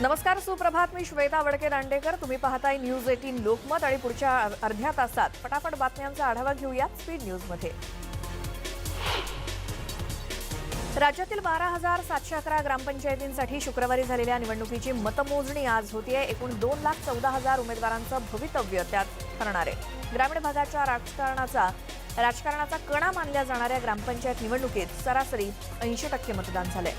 नमस्कार सुप्रभात. मी श्वेता वडके दांडेकर. तुम्ही पाहताय न्यूज एटीन लोकमत आणि पुढच्या अर्ध्या तासात पटापट बातम्यांचा आढावा घेऊया स्पीड न्यूजमध्ये. राज्यातील बारा हजार सातशे अकरा ग्रामपंचायतींसाठी शुक्रवारी झालेल्या निवडणुकीची मतमोजणी आज होतीये. एकूण दोन लाख चौदा हजार उमेदवारांचं भवितव्य त्यात ठरणार. आहे ग्रामीण भागाच्या राजकारणाचा राजकारणाचा कणा मानल्या जाणाऱ्या ग्रामपंचायत निवडणुकीत सरासरी ऐंशी टक्के मतदान झालंय.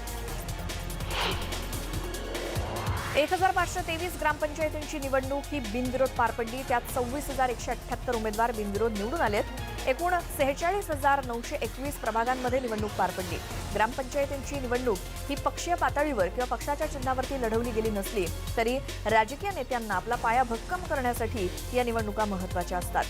एक हजार पाचशे तेवीस ग्रामपंचायतींची निवडणूक ही बिनविरोध पार पडली. त्यात सव्वीस हजार एकशे अठ्ठ्याहत्तर उमेदवार बिनविरोध निवडून आलेत. एकूण सेहेचाळीस हजार नऊशे एकवीस प्रभागांमध्ये निवडणूक पार पडली. ग्रामपंचायतींची निवडणूक ही पक्षीय पातळीवर किंवा पक्षाच्या चिन्हावरती लढवली गेली नसली तरी राजकीय नेत्यांना आपला पाया भक्कम करण्यासाठी या निवडणुका महत्त्वाच्या असतात.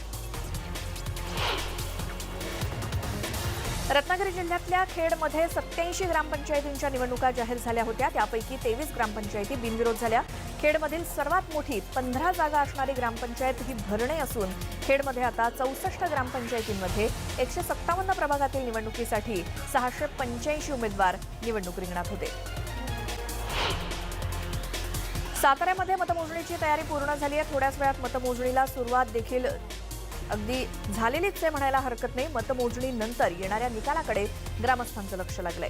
रत्नागिरी जिल्ह्यातल्या खेडमध्ये सत्याऐंशी ग्रामपंचायतींच्या निवडणुका जाहीर झाल्या होत्या. त्यापैकी तेवीस ग्रामपंचायती बिनविरोध झाल्या. खेडमधील सर्वात मोठी पंधरा जागा असणारी ग्रामपंचायत ही भरणे असून खेडमध्ये आता चौसष्ट ग्रामपंचायतींमध्ये एकशे सत्तावन्न प्रभागातील निवडणुकीसाठी सहाशे पंच्याऐंशी उमेदवार निवडणूक रिंगणात होते. साताऱ्यामध्ये मतमोजणीची तयारी पूर्ण झाली आहे. थोड्याच वेळात मतमोजणीला सुरुवात देखील अगदी झालेलीच आहे म्हणायला हरकत नाही. मतमोजणीनंतर येणाऱ्या निकालाकडे ग्रामस्थांचं लक्ष लागलंय.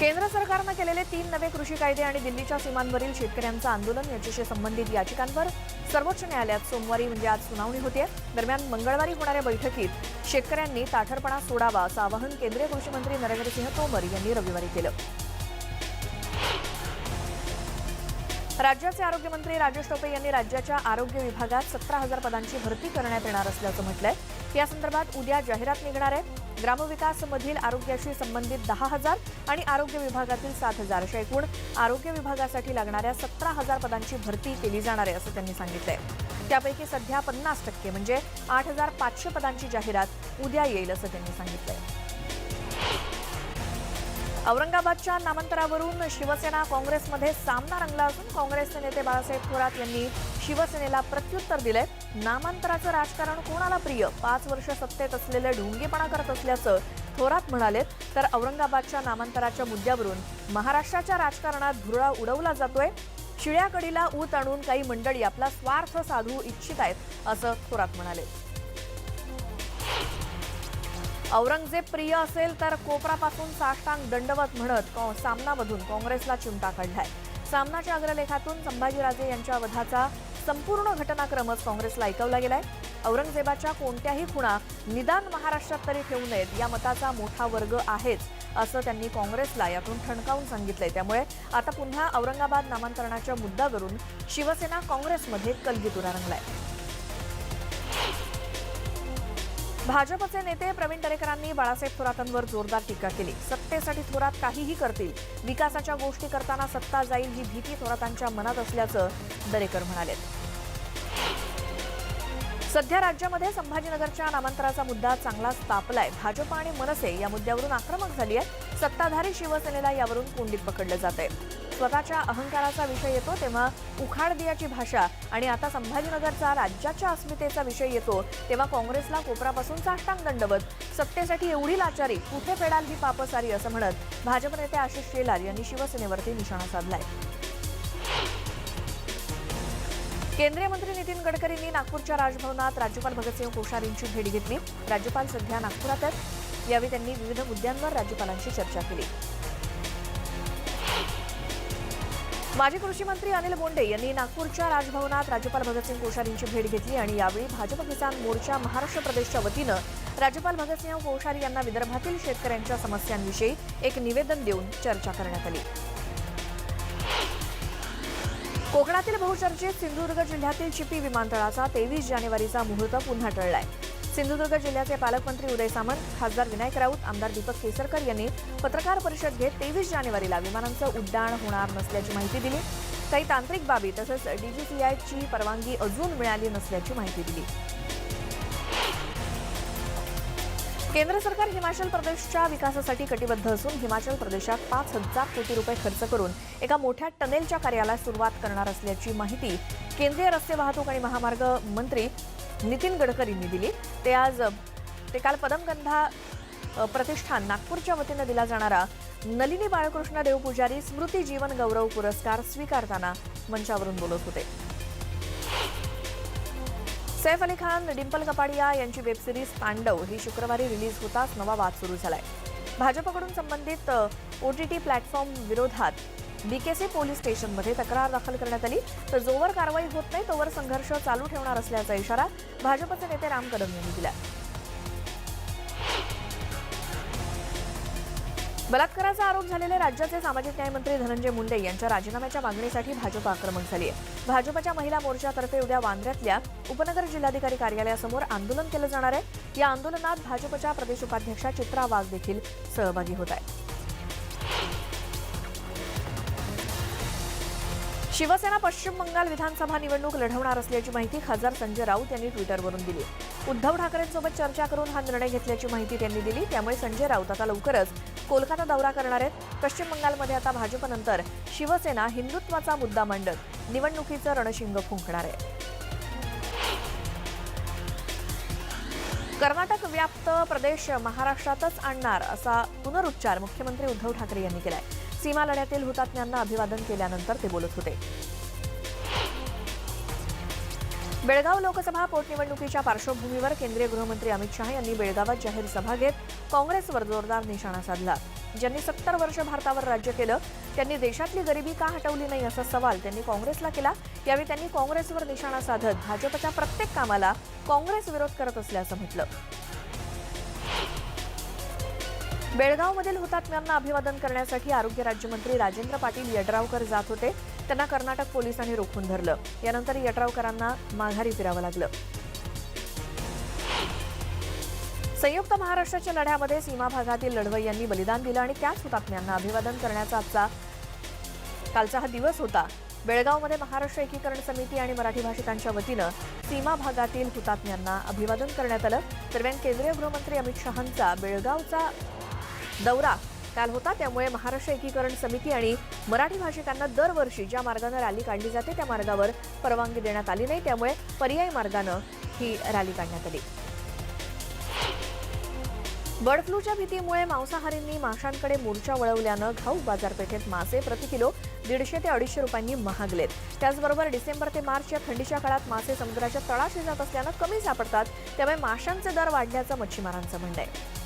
केंद्र सरकारनं केलेले तीन नवे कृषी कायदे आणि दिल्लीच्या सीमांवरील शेतकऱ्यांचं आंदोलन याच्याशी संबंधित याचिकांवर सर्वोच्च न्यायालयात सोमवारी म्हणजे आज सुनावणी होते. दरम्यान मंगळवारी होणाऱ्या बैठकीत शेतकऱ्यांनी ताठरपणा सोडावा असं आवाहन केंद्रीय कृषी मंत्री नरेंद्रसिंह तोमर यांनी रविवारी केलं. राज्याचे आरोग्यमंत्री राजेश टोपे यांनी राज्याच्या आरोग्य विभागात सतरा हजार पदांची भरती करण्यात येणार असल्याचं म्हटलंय. या संदर्भात उद्या जाहिरात निघणार आहे. ग्रामविकासमधील आरोग्याशी संबंधित दहा हजार आणि आरोग्य विभागातील सात हजार अशा एकूण आरोग्य विभागासाठी लागणाऱ्या सतरा हजार पदांची भरती केली जाणार आहे असं त्यांनी सांगितलंय. त्यापैकी सध्या पन्नास टक्के म्हणजे आठ हजार पाचशे पदांची जाहिरात उद्या येईल असं त्यांनी सांगितलंय. औरंगाबादच्या नामांतरावरून शिवसेना काँग्रेसमध्ये सामना रंगला असून काँग्रेसचे नेते बाळासाहेब थोरात यांनी शिवसेनेला प्रत्युत्तर दिले नामांतराचं राजकारण कोणाला प्रिय? पाच वर्ष सत्तेत असलेले ढोंगेपणा करत असल्याचं थोरात म्हणालेत तर औरंगाबादच्या नामांतराच्या मुद्द्यावरून महाराष्ट्राच्या राजकारणात धुरळा उडवला जातोय. शिळ्याकडीला ऊत आणून काही मंडळी आपला स्वार्थ साधू इच्छित आहेत असं थोरात म्हणाले. औरंगजेब प्रिय असेल तर कोपरापासून साष्टांग दंडवत म्हणत सामनामधून काँग्रेसला चिमटा काढलाय. सामनाच्या अग्रलेखातून संभाजीराजे यांच्या वधाचा संपूर्ण घटनाक्रमच काँग्रेसला ऐकवला गेलाय. औरंगजेबाच्या कोणत्याही खुणा निदान महाराष्ट्रात तरी ठेवू नयेत या मताचा मोठा वर्ग आहेच असं त्यांनी काँग्रेसला यातून ठणकावून सांगितलंय. त्यामुळे आता पुन्हा औरंगाबाद नामांतरणाच्या मुद्द्यावरून शिवसेना काँग्रेसमध्ये कलगीतुरा रंगलाय. भाजपचे नेते प्रवीण दरेकरांनी बाळासाहेब थोरातांवर जोरदार टीका केली. सत्तेसाठी थोरात काहीही करतील. विकासाच्या गोष्टी करताना सत्ता जाईल ही भीती थोरातांच्या मनात असल्याचं दरेकर म्हणाले. सध्या राज्यामध्ये संभाजीनगरच्या नामांतराचा मुद्दा चांगलाच तापलाय भाजप आणि मनसे या मुद्द्यावरून आक्रमक झाली आहे सत्ताधारी शिवसेनेला यावरून कोंडीत पकडलं जात आहे स्वतःच्या अहंकाराचा विषय येतो तेव्हा उखाडदियाची भाषा आणि आता संभाजीनगरचा राज्याच्या अस्मितेचा विषय येतो तेव्हा काँग्रेसला कोपरापासून साष्टांग दंडवत सत्तेसाठी एवढी लाचारी कुठे फेडाल ही पापसारी असं म्हणत भाजप नेते आशिष शेलार यांनी शिवसेनेवरती निशाणा साधलाय. केंद्रीय मंत्री नितीन गडकरींनी नागपूरच्या राजभवनात राज्यपाल भगतसिंह कोश्यारींची भेट घेतली. राज्यपाल सध्या नागपुरात आहेत. यावेळी त्यांनी विविध मुद्द्यांवर राज्यपालांशी चर्चा केली. माजी कृषी मंत्री अनिल बोंडे यांनी नागपूरच्या राजभवनात राज्यपाल भगतसिंग कोश्यारींची भेट घेतली आणि यावेळी भाजप किसान मोर्चा महाराष्ट्र प्रदेशच्या वतीनं राज्यपाल भगतसिंह कोश्यारी यांना विदर्भातील शेतकऱ्यांच्या समस्यांविषयी एक निवेदन देऊन चर्चा करण्यात आली. कोकणातील बहुचर्चित सिंधुदुर्ग जिल्ह्यातील चिपी विमानतळाचा तेवीस जानेवारीचा मुहूर्त पुन्हा टळलाय. सिंधुदुर्ग जिल्ह्याचे पालकमंत्री उदय सामंत खासदार विनायक राऊत आमदार दीपक केसरकर यांनी पत्रकार परिषद घेत तेवीस जानेवारीला विमानांचं उड्डाण होणार नसल्याची माहिती दिली. काही तांत्रिक बाबी तसंच डीजीसीआयची परवानगी अजून मिळाली नसल्याची माहिती दिली. केंद्र सरकार हिमाचल प्रदेशच्या विकासासाठी कटिबद्ध असून हिमाचल प्रदेशात पाच हजार कोटी रुपये खर्च करून एका मोठ्या टनेलच्या कार्याला सुरुवात करणार असल्याची माहिती केंद्रीय रस्ते वाहतूक आणि महामार्ग मंत्री नितीन गडकरींनी दिली. ते आज ते काल पदमगंधा प्रतिष्ठान नागपूरच्या वतीनं दिला जाणारा नलिनी बाळकृष्ण देवपुजारी स्मृती जीवन गौरव पुरस्कार स्वीकारताना मंचावरून बोलत होते. सैफ अली खान डिंपल कपाडिया यांची वेबसिरीज तांडव ही शुक्रवारी रिलीज होताच नवा वाद सुरू झालाय. भाजपकडून संबंधित ओटीटी प्लॅटफॉर्म विरोधात बीकेसी पोलीस स्टेशनमध्ये तक्रार दाखल करण्यात आली. तर जोवर कारवाई होत नाही तोवर संघर्ष चालू ठेवणार असल्याचा इशारा भाजपचे नेते राम कदम यांनी दिला. बलात्काराचा आरोप झालेले राज्याचे सामाजिक न्यायमंत्री धनंजय मुंडे यांच्या राजीनाम्याच्या मागणीसाठी भाजप आक्रमक झाली आहे भाजपच्या महिला मोर्चातर्फे उद्या वांद्र्यातल्या उपनगर जिल्हाधिकारी कार्यालयासमोर आंदोलन केलं जाणार आहे. या आंदोलनात भाजपच्या प्रदेश उपाध्यक्षा चित्रा वाघ देखील सहभागी होत आहेत. शिवसेना पश्चिम बंगाल विधानसभा निवडणूक लढवणार असल्याची माहिती खासदार संजय राऊत यांनी ट्विटरवरून दिली. उद्धव ठाकरेंसोबत चर्चा करून हा निर्णय घेतल्याची माहिती त्यांनी दिली. त्यामुळे संजय राऊत आता लवकरच कोलकाता दौरा करणार आहेत. पश्चिम बंगालमध्ये आता भाजपनंतर शिवसेना हिंदुत्वाचा मुद्दा मांडत निवडणुकीचं रणशिंग फुंकणार आहे. कर्नाटक व्याप्त प्रदेश महाराष्ट्रातच आणणार असा पुनरुच्चार मुख्यमंत्री उद्धव ठाकरे यांनी केलाय. सीमा लढ्यातील हुतात्म्यांना अभिवादन केल्यानंतर ते बोलत होते. बेळगाव लोकसभा पोटनिवडणुकीच्या पार्श्वभूमीवर केंद्रीय गृहमंत्री अमित शहा यांनी बेळगावात जाहीर सभा घेत काँग्रेसवर जोरदार निशाणा साधला. ज्यांनी सत्तर वर्ष भारतावर राज्य केलं त्यांनी देशातली गरिबी का हटवली नाही असा सवाल त्यांनी काँग्रेसला केला. यावेळी त्यांनी काँग्रेसवर निशाणा साधत भाजपच्या प्रत्येक कामाला काँग्रेस विरोध करत असल्याचं म्हटलं. बेळगावमधील हुतात्म्यांना अभिवादन करण्यासाठी आरोग्य राज्यमंत्री राजेंद्र पाटील यड्रावकर जात होते. त्यांना कर्नाटक पोलिसांनी रोखून धरलं. यानंतर यड्रावकरांना माघारी फिरावं लागलं. संयुक्त महाराष्ट्राच्या लढ्यामध्ये सीमा भागातील लढवय्यांनी बलिदान दिलं आणि त्याच हुतात्म्यांना अभिवादन करण्याचा आजचा कालचा हा दिवस होता. बेळगावमध्ये महाराष्ट्र एकीकरण समिती आणि मराठी भाषिकांच्या वतीनं सीमा भागातील हुतात्म्यांना अभिवादन करण्यात आलं. दरम्यान केंद्रीय गृहमंत्री अमित शहांचा बेळगावचा दौरा काल होता त्यामुळे महाराष्ट्र एकीकरण समिती आणि मराठी भाषिकांना दरवर्षी ज्या मार्गानं रॅली काढली जाते त्या मार्गावर परवानगी देण्यात आली नाही त्यामुळे पर्यायी मार्गानं ही रॅली काढण्यात आली. बर्ड फ्लूच्या भीतीमुळे मांसाहारींनी माशांकडे मोर्चा वळवल्यानं घाऊक बाजारपेठेत मासे प्रति किलो दीडशे ते अडीचशे रुपयांनी महागलेत. त्याचबरोबर डिसेंबर ते मार्च या थंडीच्या काळात मासे समुद्राच्या तळाशी जात असल्यानं कमी सापडतात त्यामुळे माशांचे दर वाढल्याचं मच्छीमारांचं म्हणणं आहे.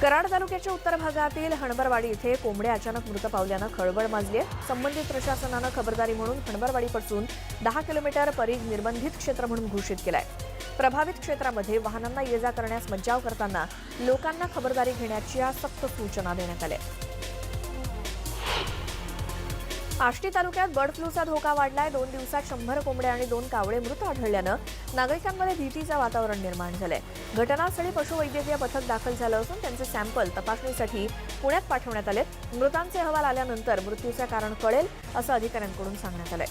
कराड तालुक्याच्या उत्तर भागातील हणबरवाडी इथे कोंबड्या अचानक मृत पावल्यानं खळबळ माजली आहे. संबंधित प्रशासनानं खबरदारी म्हणून हणबरवाडीपासून दहा किलोमीटर परिघ निर्बंधित क्षेत्र म्हणून घोषित केलं आहे प्रभावित क्षेत्रामध्ये वाहनांना ये जा करण्यास मज्जाव करताना लोकांना खबरदारी घेण्याच्या सक्त सूचना देण्यात आल्या. आष्टी तालुक्यात बर्ड फ्लूचा धोका वाढलाय. दोन दिवसात शंभर कोंबड्या आणि दोन कावळे मृत आढळल्यानं नागरिकांमध्ये भीतीचं वातावरण निर्माण झालंय. घटनास्थळी पशुवैद्यकीय पथक दाखल झालं असून त्यांचे सॅम्पल तपासणीसाठी पुण्यात पाठवण्यात आले मृतांचे अहवाल आल्यानंतर मृत्यूचे कारण कळेल असं अधिकाऱ्यांकडून सांगण्यात आलंय.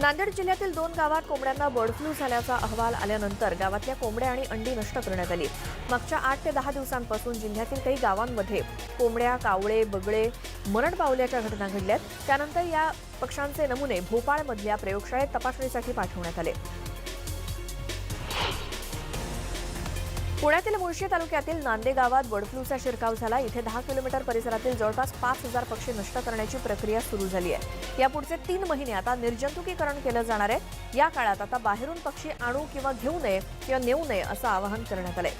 नांदेड जिल्ह्यातील दोन गावात कोंबड्यांना बर्ड फ्लू झाल्याचा अहवाल आल्यानंतर गावातल्या कोंबड्या आणि अंडी नष्ट करण्यात आली. मागच्या आठ ते दहा दिवसांपासून जिल्ह्यातील काही गावांमध्ये कोंबड्या कावळे बगळे मरण पावल्याच्या घटना घडल्यात. त्यानंतर या पक्ष्यांचे नमुने भोपाळमधल्या प्रयोगशाळेत तपासणीसाठी पाठवण्यात आले. पुण्यातील मुळशी तालुक्यातील नांदे गावात बर्ड फ्लूचा शिरकाव झाला. इथे दहा किलोमीटर परिसरातील जवळपास पाच हजार पक्षी नष्ट करण्याची प्रक्रिया सुरू झाली आहे. यापुढचे तीन महिने आता निर्जंतुकीकरण केलं जाणार आहे. या काळात आता बाहेरून पक्षी आणू किंवा घेऊ नये किंवा नेऊ नये असं आवाहन करण्यात आलंय.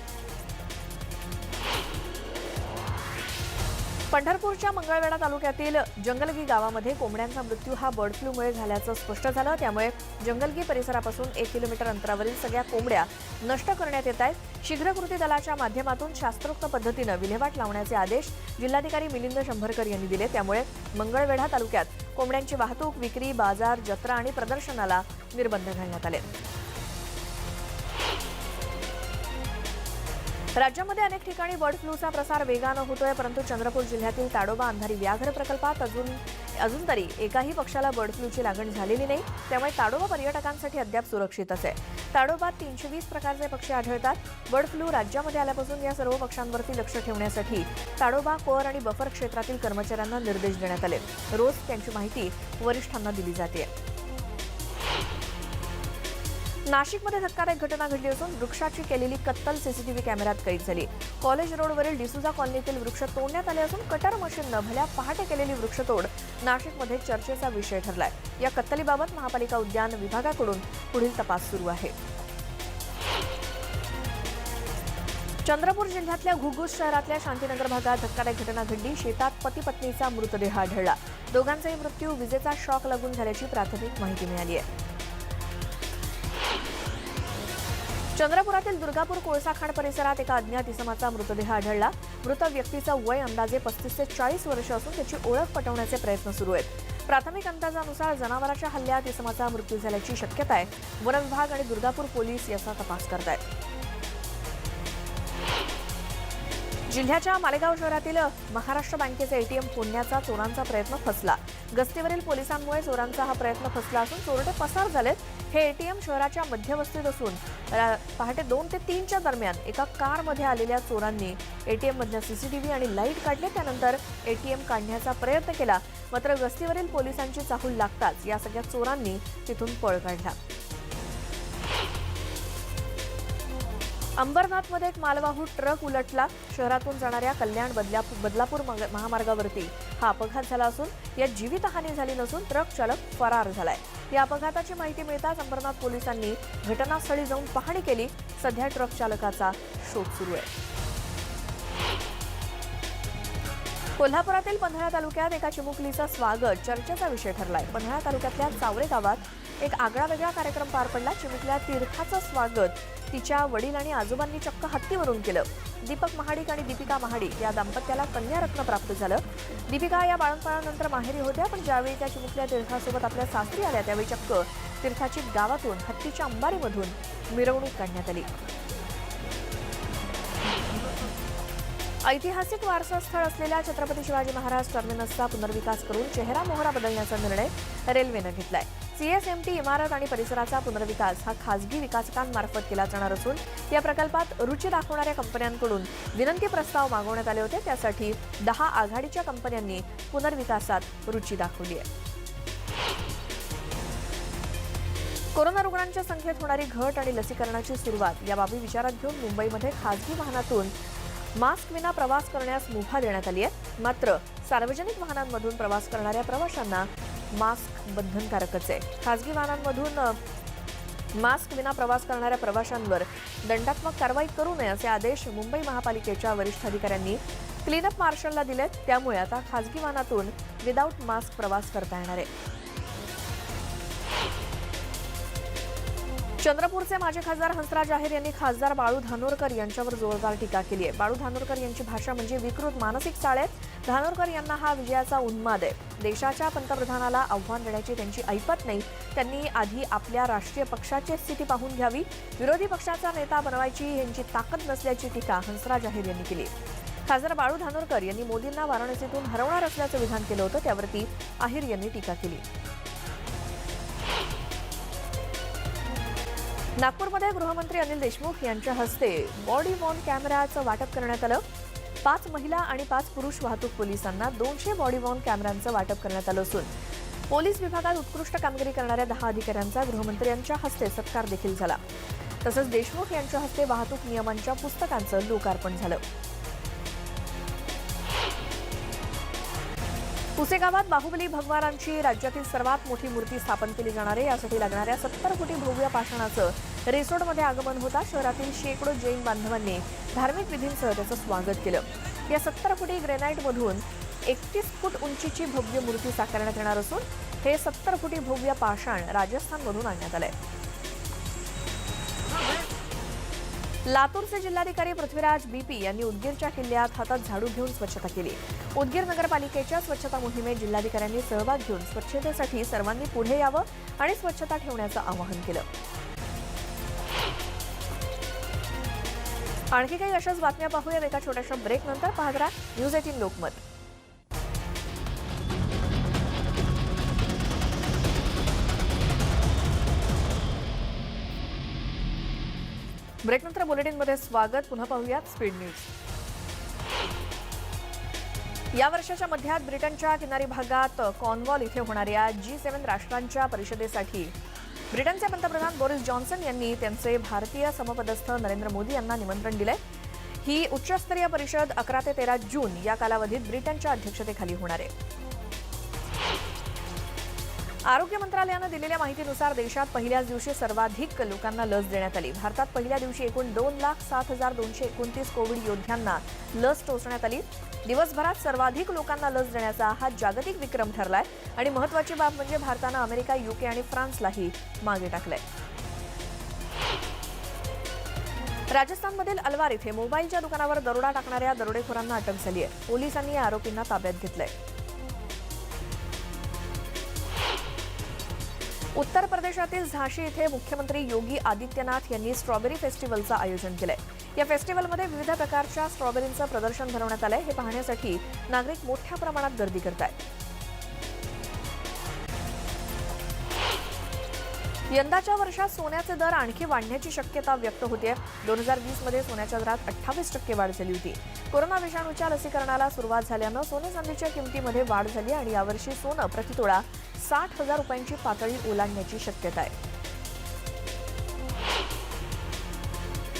पंढरपूरच्या मंगळवेढा तालुक्यातील जंगलगी गावामध्ये कोंबड्यांचा मृत्यू हा बर्ड फ्लूमुळे झाल्याचं स्पष्ट झालं. त्यामुळे जंगलगी परिसरापासून एक किलोमीटर अंतरावरील सगळ्या कोंबड्या नष्ट करण्यात येत आहेत. शीघ्र कृती दलाच्या माध्यमातून शास्त्रोक्त पद्धतीनं विल्हेवाट लावण्याचे आदेश जिल्हाधिकारी मिलिंद शंभरकर यांनी दिले. त्यामुळे मंगळवेढा तालुक्यात कोंबड्यांची वाहतूक विक्री बाजार जत्रा आणि प्रदर्शनाला निर्बंध घालण्यात आले. राज्यामध्ये अनेक ठिकाणी बर्ड फ्लूचा प्रसार वेगानं होतोय परंतु चंद्रपूर जिल्ह्यातील ताडोबा अंधारी व्याघ्र प्रकल्पात अजून अजून तरी एकाही पक्षाला बर्ड फ्लूची लागण झालेली नाही. त्यामुळे ताडोबा पर्यटकांसाठी अद्याप सुरक्षितच आहे. ताडोबात तीनशे वीस प्रकारचे पक्षी आढळतात. बर्ड फ्लू राज्यामध्ये आल्यापासून या सर्व पक्ष्यांवरती लक्ष ठेवण्यासाठी ताडोबा कोअर आणि बफर क्षेत्रातील कर्मचाऱ्यांना निर्देश देण्यात आले. रोज त्यांची माहिती वरिष्ठांना दिली जाते. नाशिकमध्ये धक्कादायक घटना घडली असून वृक्षाची केलेली कत्तल सीसीटीव्ही कॅमेऱ्यात कैद झाली. कॉलेज रोडवरील डिसुजा कॉलनीतील वृक्ष तोडण्यात आले असून कटर मशीननं भल्या पहाटे केलेली वृक्षतोड नाशिकमध्ये चर्चेचा विषय ठरलाय. या कत्तलीबाबत महापालिका उद्यान विभागाकडून पुढील तपास सुरू आहे. चंद्रपूर जिल्ह्यातल्या घुगुस शहरातल्या शांतीनगर भागात धक्कादायक घटना घडली. शेतात पती पत्नीचा मृतदेह आढळला. दोघांचाही मृत्यू विजेचा शॉक लागून झाल्याची प्राथमिक माहिती मिळाली आहे. चंद्रपुरातील दुर्गापूर कोळसा खाण परिसरात एका अज्ञात इसमाचा मृतदेह आढळला. मृत व्यक्तीचं वय अंदाजे पस्तीस ते चाळीस वर्ष असून त्याची ओळख पटवण्याचे प्रयत्न सुरू आहेत. प्राथमिक अंदाजानुसार जनावराच्या हल्ल्यात इसमाचा मृत्यू झाल्याची शक्यता आहे. वन विभाग आणि दुर्गापूर पोलीस याचा तपास करत आहेत जिल्ह्याच्या मालेगाव शहरातील महाराष्ट्र बँकेचे एटीएम फोडण्याचा चोरांचा प्रयत्न फसला. गस्तीवरील पोलिसांमुळे चोरांचा हा प्रयत्न फसला असून चोरटे पसार झालेत. हे एटीएम शहराच्या मध्यवस्तीत असून पहाटे दोन ते तीनच्या दरम्यान एका कारमध्ये आलेल्या चोरांनी एटीएम मधल्या सीसीटीव्ही आणि लाइट काढले. त्यानंतर एटीएम काढण्याचा प्रयत्न केला मात्र गस्तीवरील पोलिसांची चाहूल लागताच या सगळ्या चोरांनी तिथून पळ काढला. अंबरनाथमध्ये एक मालवाहू ट्रक उलटला. शहरातून जाणाऱ्या कल्याण बदल्या बदलापूर महामार्गावरती हा अपघात झाला असून यात जीवितहानी झाली नसून ट्रक चालक फरार झालाय. या अपघाताची माहिती मिळताच अंबरनाथ पोलिसांनी घटनास्थळी जाऊन पाहणी केली. सध्या ट्रक चालकाचा शोध सुरू आहे. कोल्हापुरातील पन्हाळा तालुक्यात एका चिमुकलीचं स्वागत चर्चेचा विषय ठरलाय. पन्हाळा तालुक्यातल्या चावरे गावात एक आगळा वेगळा कार्यक्रम पार पडला. चिमुकल्या तीर्थाचं स्वागत तिच्या वडील आणि आजोबांनी चक्क हत्तीवरून केलं. दीपक महाडिक आणि दीपिका महाडिक या दाम्पत्याला कन्यारत्न प्राप्त झालं. दीपिका या बाळंतपणानंतर माहेरी होत्या पण ज्यावेळी त्या चिमुकल्या तीर्थासोबत आपल्या सासरी आल्या त्यावेळी चक्क तीर्थाची गावातून हत्तीच्या अंबारीमधून मिरवणूक काढण्यात आली. ऐतिहासिक वारसा स्थळ असलेल्या छत्रपती शिवाजी महाराज टर्मिनसचा पुनर्विकास करून चेहरा मोहरा बदलण्याचा निर्णय रेल्वेनं घेतलाय. सीएसएमटी इमारत आणि परिसराचा पुनर्विकास हा खासगी विकासकांमार्फत केला जाणार असून या प्रकल्पात रुची दाखवणाऱ्या कंपन्यांकडून विनंती प्रस्ताव मागवण्यात आले होते. त्यासाठी दहा आघाडीच्या कंपन्यांनी पुनर्विकासात रुची दाखवली आहे. कोरोना रुग्णांच्या संख्येत होणारी घट आणि लसीकरणाची सुरुवात या बाबी विचारात घेऊन मुंबईमध्ये खासगी वाहनातून मास्क विना प्रवास करण्यास मुभा देण्यात आली आहे. मात्र सार्वजनिक वाहनांमधून प्रवास करणाऱ्या प्रवाशांना मास्क बंधनकारकच आहे. खासगी वाहनांमधून मास्क विना प्रवास करणाऱ्या प्रवाशांवर दंडात्मक कारवाई करू नये असे आदेश मुंबई महापालिकेच्या वरिष्ठ अधिकाऱ्यांनी क्लीनअप मार्शलला दिलेत. त्यामुळे आता खासगी वाहनातून विदाऊट मास्क प्रवास करता येणार आहे. चंद्रपूरचे माजी खासदार हंसराज आहेर यांनी खासदार बाळू धानोरकर यांच्यावर जोरदार टीका केली आहे. बाळू धानोरकर यांची भाषा म्हणजे विकृत मानसिक चाळ आहे धानोरकर यांना हा विजयाचा उन्माद आहे. देशाच्या पंतप्रधानाला आव्हान देण्याची त्यांची ऐपत नाही. त्यांनी आधी आपल्या राष्ट्रीय पक्षाची स्थिती पाहून घ्यावी. विरोधी पक्षाचा नेता बनवायची यांची ताकद नसल्याची टीका हंसराज आहेर यांनी केली खासदार बाळू धानोरकर यांनी मोदींना वाराणसीतून हरवणार असल्याचं विधान केलं होतं. त्यावरती आहेर यांनी टीका केली. नागपूरमध्ये गृहमंत्री अनिल देशमुख यांच्या हस्ते बॉडी वॉर्न कॅमेऱ्याचं वाटप करण्यात आलं. पाच महिला आणि पाच पुरुष वाहतूक पोलिसांना दोनशे बॉडी वॉर्न कॅमेऱ्यांचं वाटप करण्यात आलं असून पोलीस विभागात उत्कृष्ट कामगिरी करणाऱ्या दहा अधिकाऱ्यांचा गृहमंत्र्यांच्या हस्ते सत्कार देखील झाला. तसंच देशमुख यांच्या हस्ते वाहतूक नियमांच्या पुस्तकांचं लोकार्पण झालं. पुसेगावात बाहुबली भगवानांची राज्यातील सर्वात मोठी मूर्ती स्थापन केली जाणार आहे. यासाठी लागणाऱ्या सत्तर कोटी भव्य पाषाणाचं रिसोर्टमध्ये आगमन होता. शहरातील शेकडो जैन बांधवांनी धार्मिक विधींसह त्याचं स्वागत केलं. या सत्तर कोटी ग्रेनाईटमधून एकतीस फूट उंचीची भव्य मूर्ती साकारण्यात येणार असून हे सत्तर कोटी भव्य पाषाण राजस्थानमधून आणण्यात आलं आहे लातूरचे जिल्हाधिकारी पृथ्वीराज बीपी यांनी उदगीरच्या किल्ल्यात हातात झाडू घेऊन स्वच्छता केली. उदगीर नगरपालिकेच्या स्वच्छता मोहिमेत जिल्हाधिकाऱ्यांनी सहभाग घेऊन स्वच्छतेसाठी सर्वांनी पुढे यावं आणि स्वच्छता ठेवण्याचं आवाहन केलं. आणखी काही अशाच बातम्या पाहूया एका छोट्याशा ब्रेक नंतर पाहत राहा. News eighteen Lokmat. ब्रेकनंतर बुलेटिनमध्ये स्वागत. पुन्हा पाहूयात स्पीड न्यूज. या वर्षाच्या मध्यात ब्रिटनच्या किनारी भागात कॉर्नवॉल इथे होणाऱ्या जी सेव्हन राष्ट्रांच्या परिषदेसाठी ब्रिटनचे पंतप्रधान बोरिस जॉन्सन यांनी त्यांचे भारतीय समपदस्थ नरेंद्र मोदी यांना निमंत्रण दिलंय. ही उच्चस्तरीय परिषद अकरा ते तेरा जून या कालावधीत ब्रिटनच्या अध्यक्षतेखाली होणार आहे. आरोग्य मंत्रालयानं दिलेल्या माहितीनुसार देशात पहिल्याच दिवशी सर्वाधिक लोकांना लस देण्यात आली. भारतात पहिल्या दिवशी एकूण दोन लाख सात हजार दोनशे एकोणतीस कोविड योद्ध्यांना लस टोचण्यात आली. दिवसभरात सर्वाधिक लोकांना लस देण्याचा हा जागतिक विक्रम ठरलाय आणि महत्वाची बाब म्हणजे भारतानं अमेरिका युके आणि फ्रान्सलाही मागे टाकलंय. राजस्थानमधील अलवार इथे मोबाईलच्या दुकानावर दरोडा टाकणाऱ्या दरोडेखोरांना अटक झाली आहे पोलिसांनी या आरोपींना ताब्यात घेतलंय. उत्तर प्रदेशातील झाशी इथे मुख्यमंत्री योगी आदित्यनाथ यांनी स्ट्रॉबेरी फेस्टिवलचं आयोजन केलंय. या फेस्टिवलमध्ये विविध प्रकारच्या स्ट्रॉबेरींचं प्रदर्शन भरवण्यात आलंय. हे पाहण्यासाठी नागरिक मोठ्या प्रमाणात गर्दी करत आहेत यंदाच्या वर्षात सोन्याचे दर आणखी वाढण्याची शक्यता व्यक्त होते दोन हजार वीसमध्ये सोन्याच्या दरात अठ्ठावीस टक्के वाढ झाली होती. कोरोना विषाणूच्या लसीकरणाला सुरुवात झाल्यानं सोने चांदीच्या किमतीमध्ये वाढ झाली आणि यावर्षी सोनं प्रतितोळा साठ हजार रुपयांची पातळी ओलांडण्याची शक्यता आहे.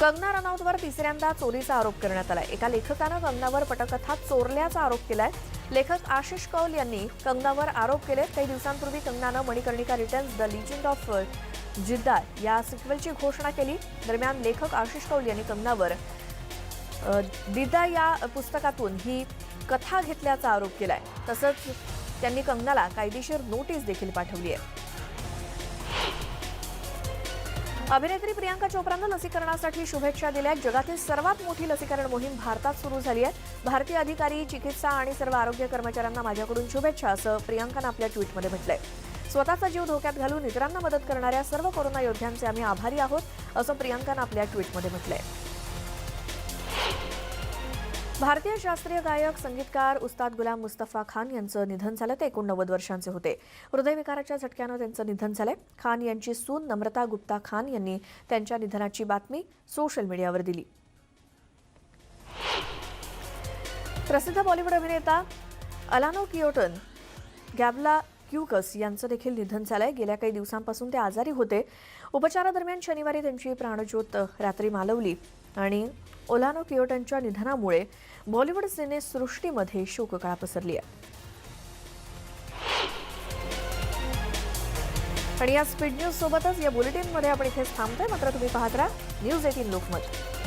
कंगना रनौतवर तिसऱ्यांदा चोरीचा आरोप करण्यात आलाय. एका लेखकानं कंगनावर पटकथा चोरल्याचा आरोप केलाय. लेखक आशिष कौल यांनी कंगनावर आरोप केले काही दिवसांपूर्वी कंगनानं Manikarnika returns the legend of जिद्दार या सिक्वेलची घोषणा केली. दरम्यान लेखक आशिष कौल यांनी कंगनावर दिदा uh, या पुस्तकातून ही कथा घेतल्याचा आरोप केलाय. तसंच त्यांनी कंगनाला कायदेशीर नोटीस देखील पाठवली आहे. अभिनेत्री प्रियांका चोप्रानं लसीकरणासाठी शुभेच्छा दिल्या जगातील सर्वात मोठी लसीकरण मोहीम भारतात सुरू झाली आहे. भारतीय अधिकारी चिकित्सा आणि सर्व आरोग्य कर्मचाऱ्यांना माझ्याकडून शुभेच्छा असं प्रियांकानं आपल्या ट्विटमध्ये म्हटलंय. स्वतःचा जीव धोक्यात घालून इतरांना मदत करणाऱ्या सर्व कोरोना योद्ध्यांचे आम्ही आभारी आहोत असं प्रियांकानं आपल्या ट्विटमध्ये म्हटलंय. भारतीय शास्त्रीय गायक संगीतकार उस्ताद गुलाम मुस्तफा खान यांचं निधन झालं. ते एकोणनव्वद वर्षांचे होते. हृदयविकाराच्या झटक्यानं त्यांचं निधन झालंय. खान यांची सून नम्रता गुप्ता खान यांनी त्यांच्या निधनाची बातमी सोशल मीडियावर दिली. प्रसिद्ध बॉलिवूड अभिनेता अलानो कियोटन गॅबला क्यूकस यांचं देखील निधन झालंय. गेल्या काही दिवसांपासून ते आजारी होते. उपचारादरम्यान शनिवारी त्यांची प्राणज्योत रात्री मालवली. आणि ओलानो कियोटनच्या निधनामुळे बॉलिवूड सिनेसृष्टीमध्ये शोककळा पसरली आहे. आणि या स्पीड न्यूज सोबतच या बुलेटिनमध्ये आपण इथेच थांबतोय. मात्र तुम्ही पाहत राहा न्यूज एटीन लोकमत.